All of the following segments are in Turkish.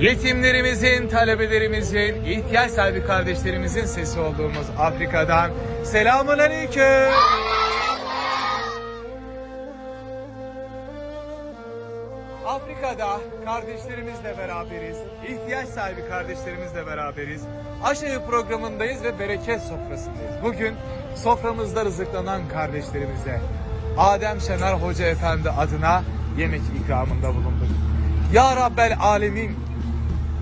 Yetimlerimizin, talebelerimizin, ihtiyaç sahibi kardeşlerimizin sesi olduğumuz Afrika'dan selamun aleyküm. Afrika'da kardeşlerimizle beraberiz. ihtiyaç sahibi kardeşlerimizle beraberiz. Aşağı programındayız ve bereket sofrasındayız. Bugün soframızda rızıklanan kardeşlerimize Adem Şener Hoca Efendi adına yemek ikramında bulunduk. Ya Rabbel Alemin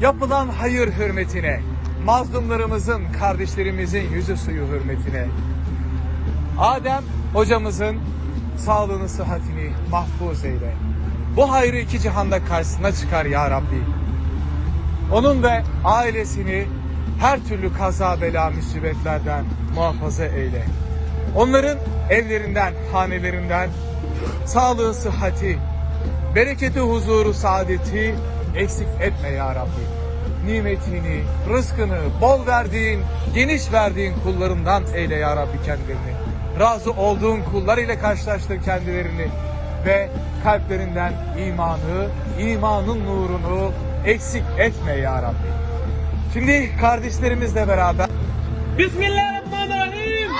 yapılan hayır hürmetine, mazlumlarımızın, kardeşlerimizin yüzü suyu hürmetine, Adem hocamızın sağlığını, sıhhatini mahfuz eyle. Bu hayrı iki cihanda karşısına çıkar ya Rabbi. Onun ve ailesini her türlü kaza bela musibetlerden muhafaza eyle. Onların evlerinden, hanelerinden sağlığı, sıhhati, bereketi, huzuru, saadeti eksik etme ya Rabbi. Nimetini, rızkını bol verdiğin, geniş verdiğin kullarından eyle ya Rabbi kendilerini. Razı olduğun kullar ile karşılaştır kendilerini ve kalplerinden imanı, imanın nurunu eksik etme ya Rabbi. Şimdi kardeşlerimizle beraber Bismillahirrahmanirrahim.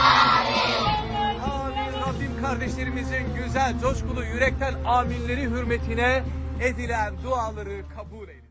Amin. Rabbim kardeşlerimizin güzel, coşkulu, yürekten aminleri hürmetine edilen duaları kabul eyle.